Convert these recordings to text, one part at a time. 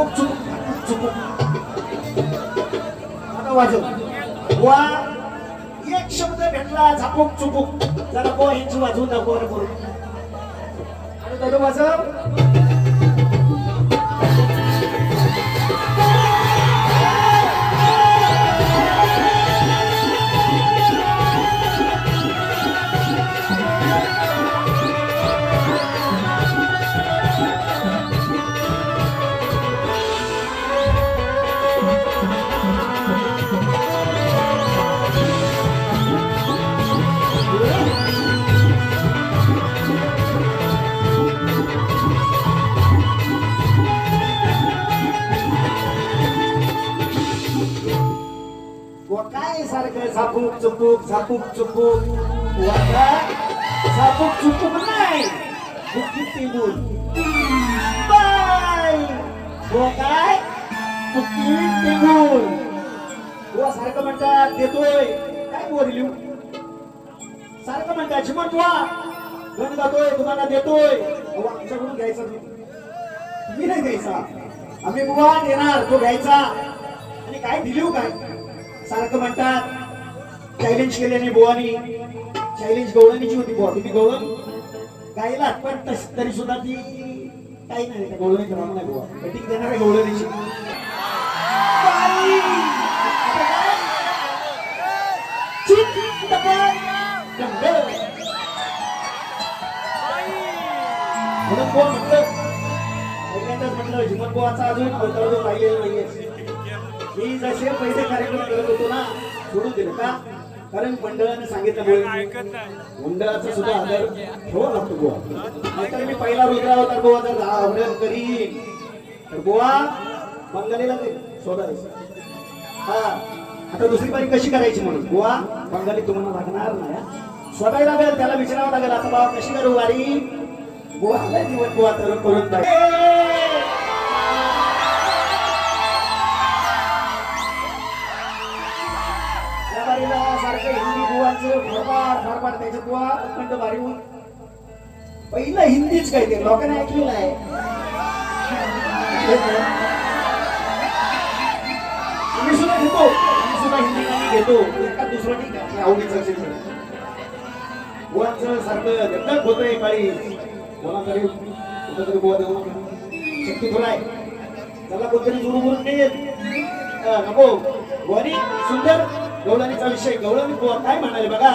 झापूक चुपूक झापूक आता वाजव. वा एक शब्द भेटला झापूक चुकूक. जरा बो यांची वाजवून दाखव रे पोरं. आणि दादू वाजव. झापूक चुपूक व काय झापूक चुपूक नाही बुकी टिंगून बाय व काय बुकी टिंगून व सारखं म्हणतात देतोय काय बोल लिहू सारखं म्हणतात चिमण तुला गण गातोय तुम्हाला देतोय अहो, आमच्याकडून घ्यायचा मी नाही द्यायचा आम्ही बुवा देणार तो घ्यायचा आणि काय दिलीव काय सारखं म्हणतात चॅलेंज केल्याने बोवानी. चॅलेंज गवळणीची होती बुवा. तुम्ही गवळण गायला पण तस तरी सुद्धा ती काही नाही. त्या गवळणीचं नाव नाही बुवा. कटिंग देणार आहे गवळणीची बाई! म्हणून म्हटलं पहिल्यांदाच म्हटलं जीवन बुवाचा अजून अवतरण राहिलेला नाहीये. मी जसे पैसे कार्यक्रम करत होतो ना सोडून दिलं का? कारण मंडळाने सांगितलं मंडळाचा सुद्धा आदर ठेवा लागतो गोवा नाहीतर मी पहिला रुद्रा होता गोवा जर आदर करी तर गोवा बंगालीला ते सोडायचं हा आता दुसरी बारी कशी करायची म्हणून? गोवा बंगाली तुम्हाला लागणार नाही स्वतःला लागेल त्याला विचारावं लागेल आता बाबा कशी करू वारी? गोवा आलाय दिवस गोवा तर करून हिंदी बुवांचं फरफार फरफार त्याच्यात अखंड भारी होऊन पहिलं हिंदीच काही ते लोकांनी ऐकलेलं आहे. आम्ही सुद्धा घेतो. आम्ही सुद्धा हिंदी गाणी घेतो. एका दुसरं ठीक आहे. आवडीचं असेल तर. बुवांचं सारखं दगदग होतंय काळी कोणाकडे कुठंतरी कुठं बुवा देऊ. शक्ती थोडा आहे. त्याला कोणतरी जुरू करून देईल. नको. बुवानी सुंदर गवळणीचा विषय गवळणी बुवा काय म्हणाले बघा?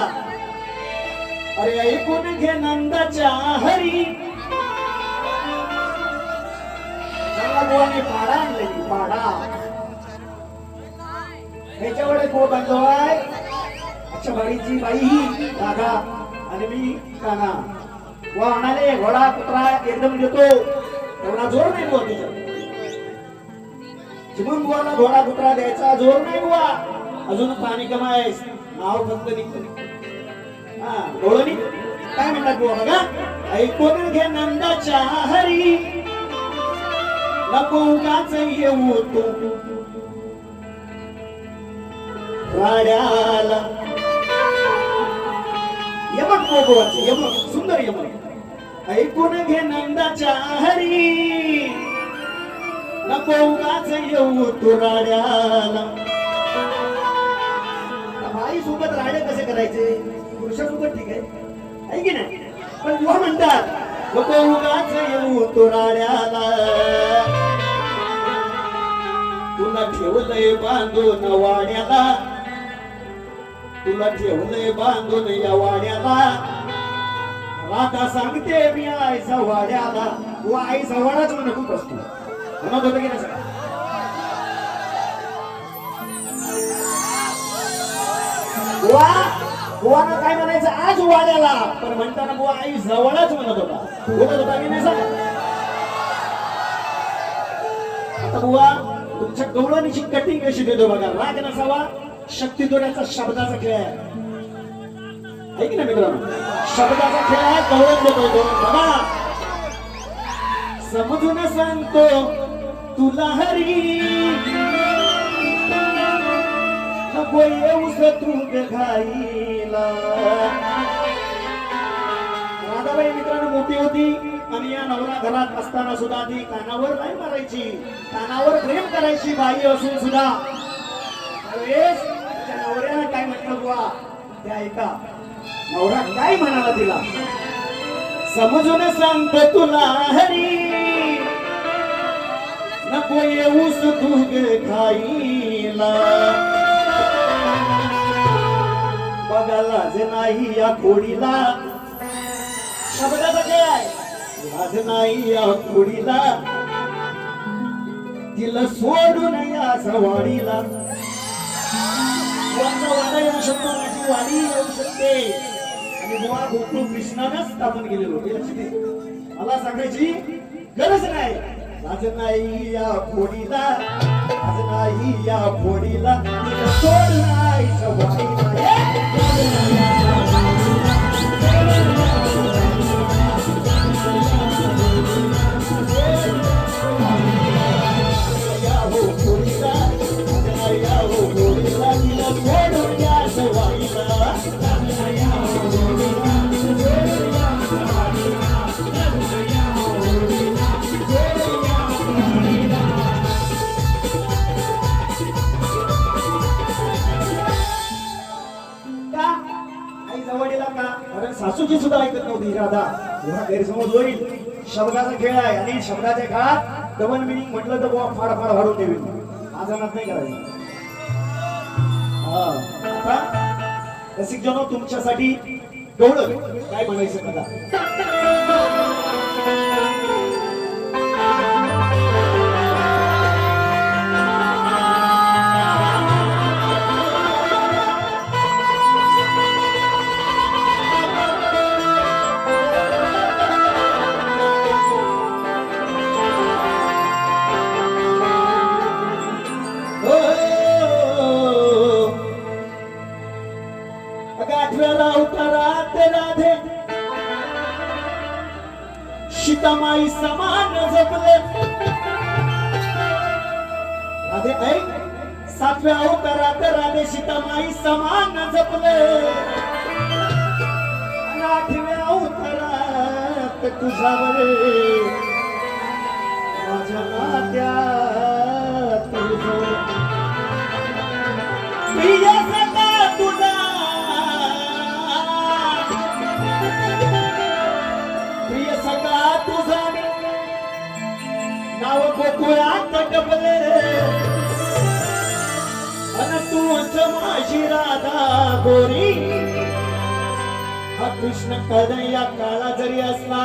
अरे ऐकून घे नंदाच्या हरी. चांगला बुवाने पाडा पाडा. ह्याच्याकडे अच्छा बाईची बाई ही आणि मी काना वा म्हणाले घोडा कुत्रा एकदम म्हणजे देतो एवढा जोर नाही बुवा तुझा चिमून बुवाला घोडा कुत्रा द्यायचा जोर नाही बुवा. अजून पाणी कमायस नाव फक्त निघतो. हा डोळणी काय म्हणतात बुवा बघा? ऐकून घे नंदाच्या हरी. नको उगाच येऊ तू. राड्याला. यमक भोगवाचे यमक. सुंदर यमक. ऐकून घे नंदाच्या हरी. नको उगाच येऊ तू राड्याला. राडे करायचे? पुरुषासोबत ठीक आहे. आहे की नाही? पण बुवा म्हणतात नको उगाच येऊ तो राड्याला. तुला ठेवलंय बांधून वाड्याला. तुला ठेवलंय बांधून या वाड्याला. राधा सांगते मी आईचा वाड्याला व आईचा वाडाच म्हणत खूप असतो. म्हणत होतं की नाही सगळं? बुवा काय म्हणायचं? आज वाड्याला पण म्हणताना बुवा आई जवळच म्हणत होता. बोलत होता की नाही सांगा आता बुवा तुमच्या गवळणीची कटिंग कशी देतो बघा. राग नसावा शक्ती दोऱ्याचा शब्दाचा खेळ आहे. आहे की ना मित्रांनो. शब्दाचा खेळ आहे गवळण देतोय तो. बघा. समजून सांगतो तुला हरी नको येऊस तू घाईला राधाबाई मित्रांनो मोठी होती आणि या नवरा घरात असताना सुद्धा ती कानावर नाही मारायची कानावर प्रेम करायची बाई असून सुद्धा. नवऱ्याला काय म्हटलं बुवा? ते ऐका नवरा काय म्हणाला तिला? समजून सांगतो तुला हरी. नको येऊस तू ग खाईला. बघायला जे नाही या खोडीला. शब्दाचा खेळ आहे लाज नाही या खोडीला. तिला सोडून या सवाडीला. वाडा येऊ शकतो माझी वाडी येऊ शकते. आणि बुवा गोकुळ स्थापन मला सांगायची गरज नाही. लाज नाही या खोडीला. लाज नाही या फोडीला तिला सोड नाही ऐकत नव्हती राधा गैरसमज होईल. शब्दाचा खेळ आहे. आणि शब्दाच्या काळात डबल मिनिंग म्हटलं तर बुवा फाड फाड वाढून ठेवी आजारात नाही करायचं. आता रसिक जनो तुमच्यासाठी डोळ. काय म्हणायचं बघा सीतामाई समान जपले. राधे ऐक. सातव्या अवतारात राधे सीतामाई समान जपले. आठव्या अवतारात तुझ्यावर माझ्या नात्यात गोकुळात अन तूच माझी राधा गोरी. हा कृष्ण कन्हैया काळा जरी असला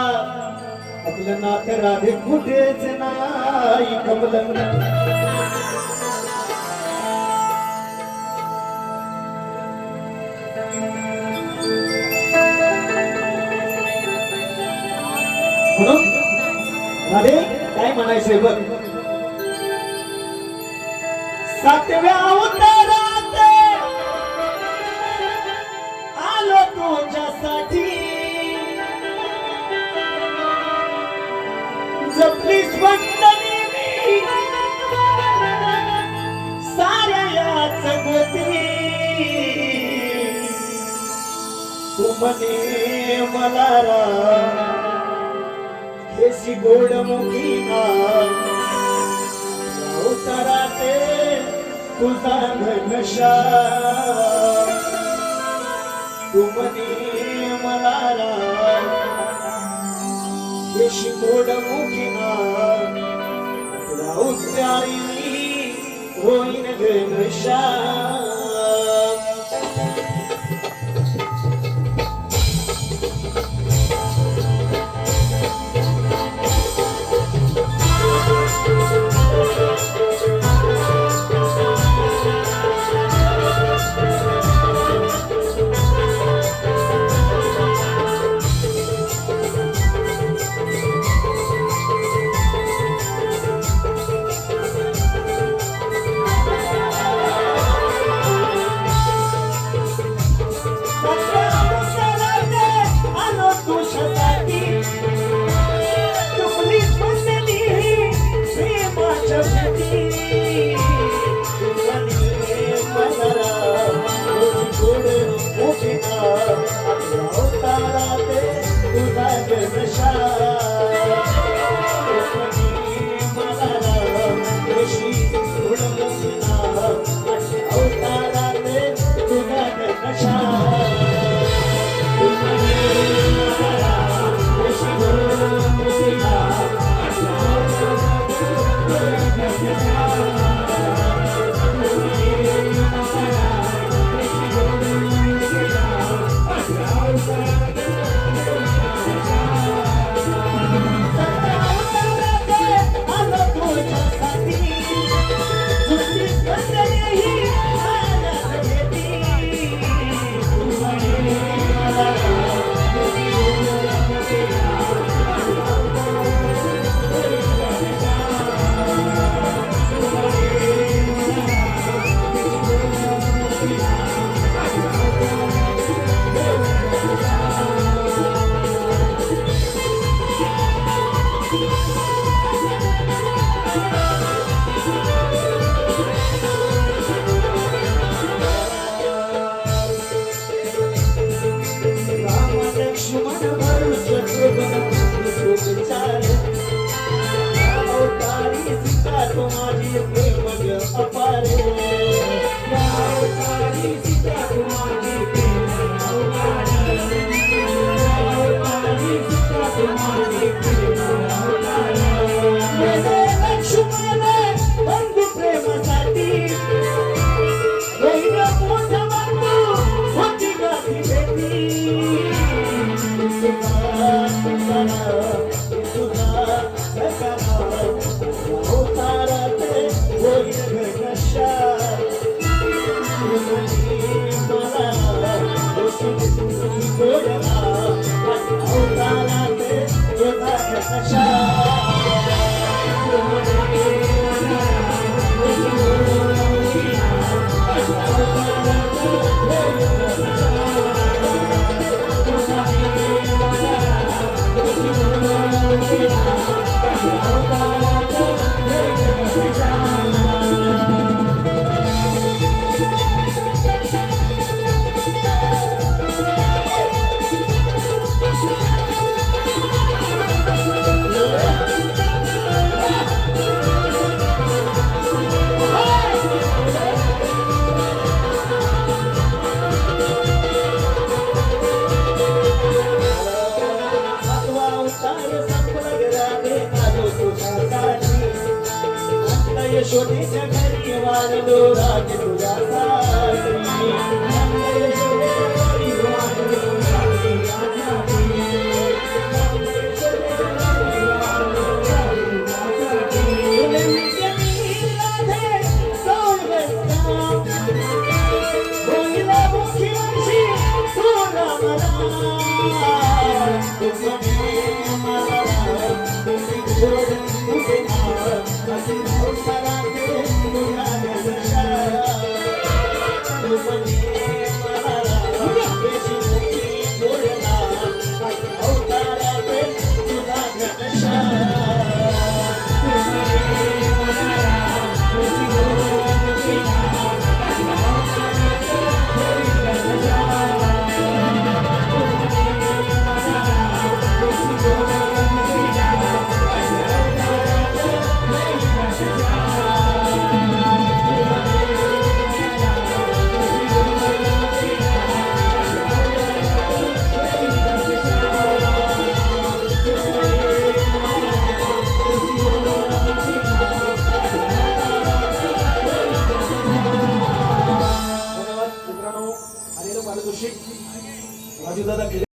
आपलं नातं राधे कुठेच नाही कमलं. म्हणून राधे काय म्हणायचंय बघ? सातव्या उतारात आलो तुझ्यासाठी. जपली वंदनी मी. साऱ्या याच गोती तुमने मला मला गोड मुखी गोड मुखीना उतराते तुझा घनशा तुमने मला राम केशी गोड मुखीना होईन घनशा